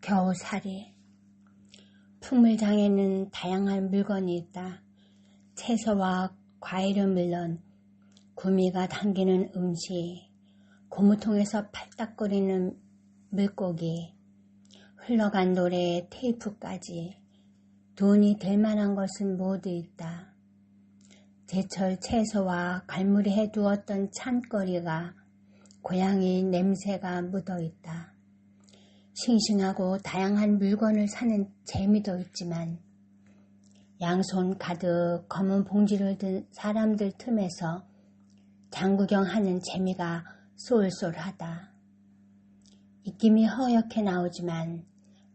겨우살이 풍물장에는 다양한 물건이 있다. 채소와 과일은 물론 구미가 당기는 음식, 고무통에서 팔딱거리는 물고기, 흘러간 노래 테이프까지 돈이 될 만한 것은 모두 있다. 제철 채소와 갈무리 해두었던 찬거리가 고양이 냄새가 묻어 있다. 싱싱하고 다양한 물건을 사는 재미도 있지만 양손 가득 검은 봉지를 든 사람들 틈에서 장구경하는 재미가 쏠쏠하다. 입김이 허옇게 나오지만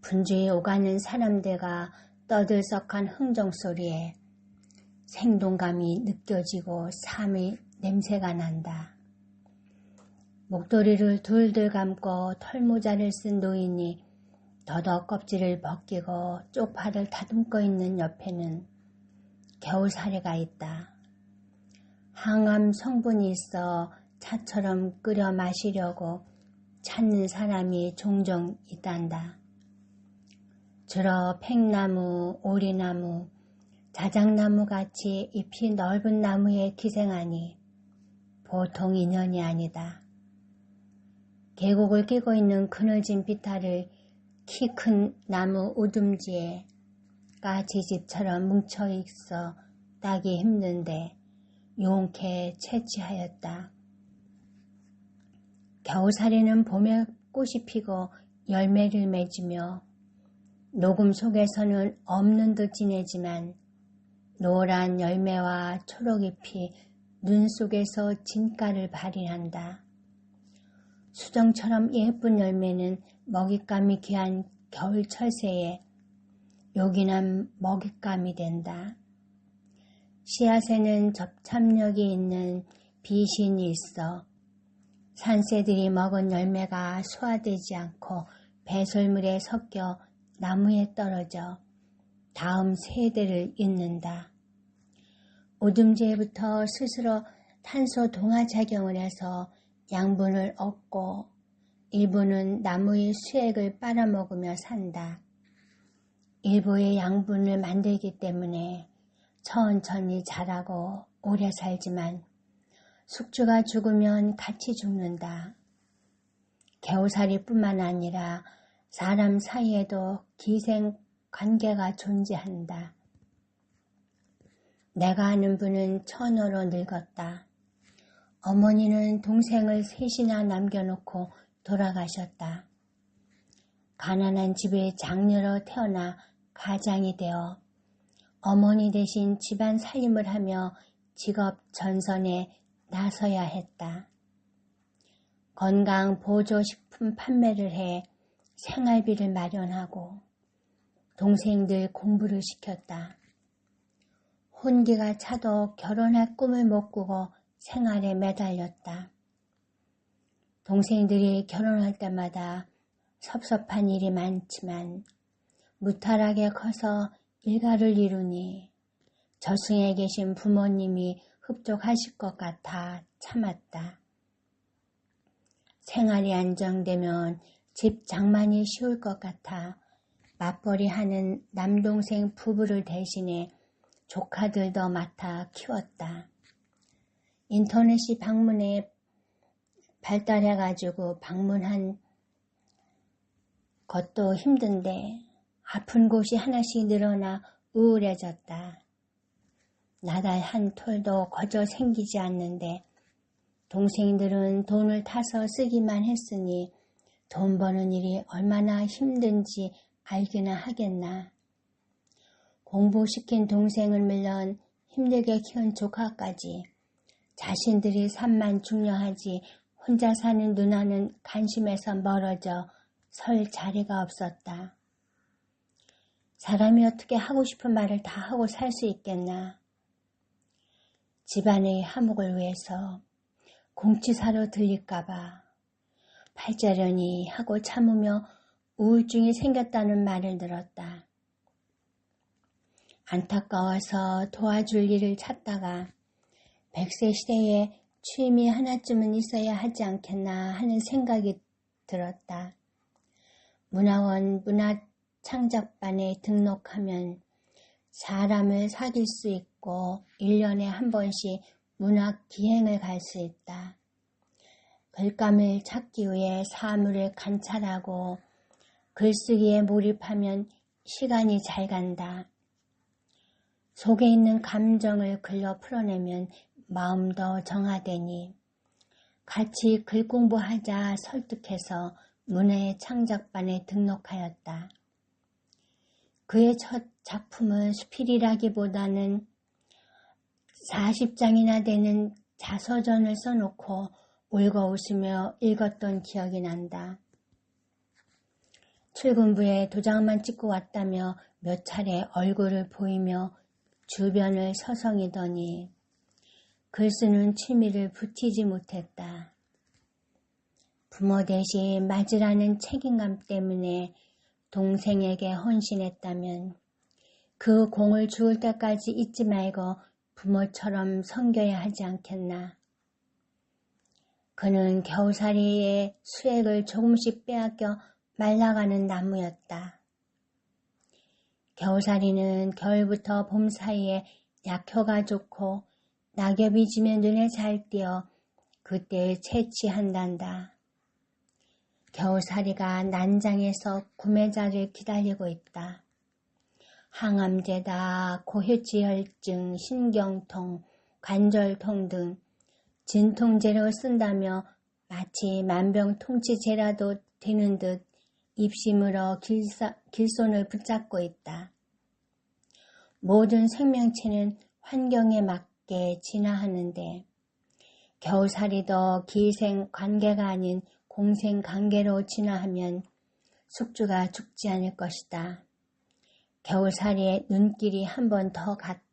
분주히 오가는 사람들과 떠들썩한 흥정 소리에 생동감이 느껴지고 삶의 냄새가 난다. 목도리를 둘둘 감고 털모자를 쓴 노인이 더덕 껍질을 벗기고 쪽파를 다듬고 있는 옆에는 겨울사례가 있다. 항암 성분이 있어 차처럼 끓여 마시려고 찾는 사람이 종종 있단다. 주로 팽나무, 오리나무, 자작나무 같이 잎이 넓은 나무에 기생하니 보통 인연이 아니다. 계곡을 끼고 있는 그늘진 비탈을 키 큰 나무 우둠지에 까지집처럼 뭉쳐 있어 따기 힘든데 용케 채취하였다. 겨우살이는 봄에 꽃이 피고 열매를 맺으며 녹음 속에서는 없는 듯 지내지만 노란 열매와 초록잎이 눈 속에서 진가를 발휘한다. 수정처럼 예쁜 열매는 먹잇감이 귀한 겨울 철새에 요긴한 먹잇감이 된다. 씨앗에는 접착력이 있는 비신이 있어 산새들이 먹은 열매가 소화되지 않고 배설물에 섞여 나무에 떨어져 다음 세대를 잇는다. 오둠지에부터 스스로 탄소 동화 작용을 해서 양분을 얻고 일부는 나무의 수액을 빨아먹으며 산다. 일부의 양분을 만들기 때문에 천천히 자라고 오래 살지만 숙주가 죽으면 같이 죽는다. 겨우살이뿐만 아니라 사람 사이에도 기생 관계가 존재한다. 내가 아는 분은 처녀로 늙었다. 어머니는 동생을 셋이나 남겨놓고 돌아가셨다. 가난한 집의 장녀로 태어나 가장이 되어 어머니 대신 집안 살림을 하며 직업 전선에 나서야 했다. 건강 보조식품 판매를 해 생활비를 마련하고 동생들 공부를 시켰다. 혼기가 차도 결혼할 꿈을 못 꾸고 생활에 매달렸다. 동생들이 결혼할 때마다 섭섭한 일이 많지만 무탈하게 커서 일가를 이루니 저승에 계신 부모님이 흡족하실 것 같아 참았다. 생활이 안정되면 집 장만이 쉬울 것 같아 맞벌이 하는 남동생 부부를 대신해 조카들도 맡아 키웠다. 인터넷이 방문에 발달해가지고 방문한 것도 힘든데 아픈 곳이 하나씩 늘어나 우울해졌다. 나달 한 톨도 거저 생기지 않는데 동생들은 돈을 타서 쓰기만 했으니 돈 버는 일이 얼마나 힘든지 알기나 하겠나. 공부시킨 동생을 물론 힘들게 키운 조카까지 자신들이 산만 중요하지 혼자 사는 누나는 간심에서 멀어져 설 자리가 없었다. 사람이 어떻게 하고 싶은 말을 다 하고 살 수 있겠나. 집안의 화목을 위해서 공치사로 들릴까봐 팔자련이 하고 참으며 우울증이 생겼다는 말을 들었다. 안타까워서 도와줄 일을 찾다가 백세 시대에 취미 하나쯤은 있어야 하지 않겠나 하는 생각이 들었다. 문화원 문화창작반에 등록하면 사람을 사귈 수 있고 1년에 한 번씩 문학 기행을 갈 수 있다. 글감을 찾기 위해 사물을 관찰하고 글쓰기에 몰입하면 시간이 잘 간다. 속에 있는 감정을 글로 풀어내면 마음도 정화되니 같이 글 공부하자 설득해서 문화의 창작반에 등록하였다. 그의 첫 작품은 수필이라기보다는 40장이나 되는 자서전을 써놓고 울고 웃으며 읽었던 기억이 난다. 출근부에 도장만 찍고 왔다며 몇 차례 얼굴을 보이며 주변을 서성이더니 글 쓰는 취미를 붙이지 못했다. 부모 대신 맞으라는 책임감 때문에 동생에게 헌신했다면 그 공을 주울 때까지 잊지 말고 부모처럼 섬겨야 하지 않겠나. 그는 겨우살이의 수액을 조금씩 빼앗겨 말라가는 나무였다. 겨우살이는 겨울부터 봄 사이에 약효가 좋고 낙엽이 지면 눈에 잘 띄어 그때 채취한단다. 겨우살이가 난장에서 구매자를 기다리고 있다. 항암제다, 고혈지혈증, 신경통, 관절통 등 진통제로 쓴다며 마치 만병통치제라도 되는 듯 입심으로 길사, 길손을 붙잡고 있다. 모든 생명체는 환경에 맞 게 진화하는데 겨우살이도 기생 관계가 아닌 공생 관계로 진화하면 숙주가 죽지 않을 것이다. 겨우살이의 눈길이 한 번 더 갔다.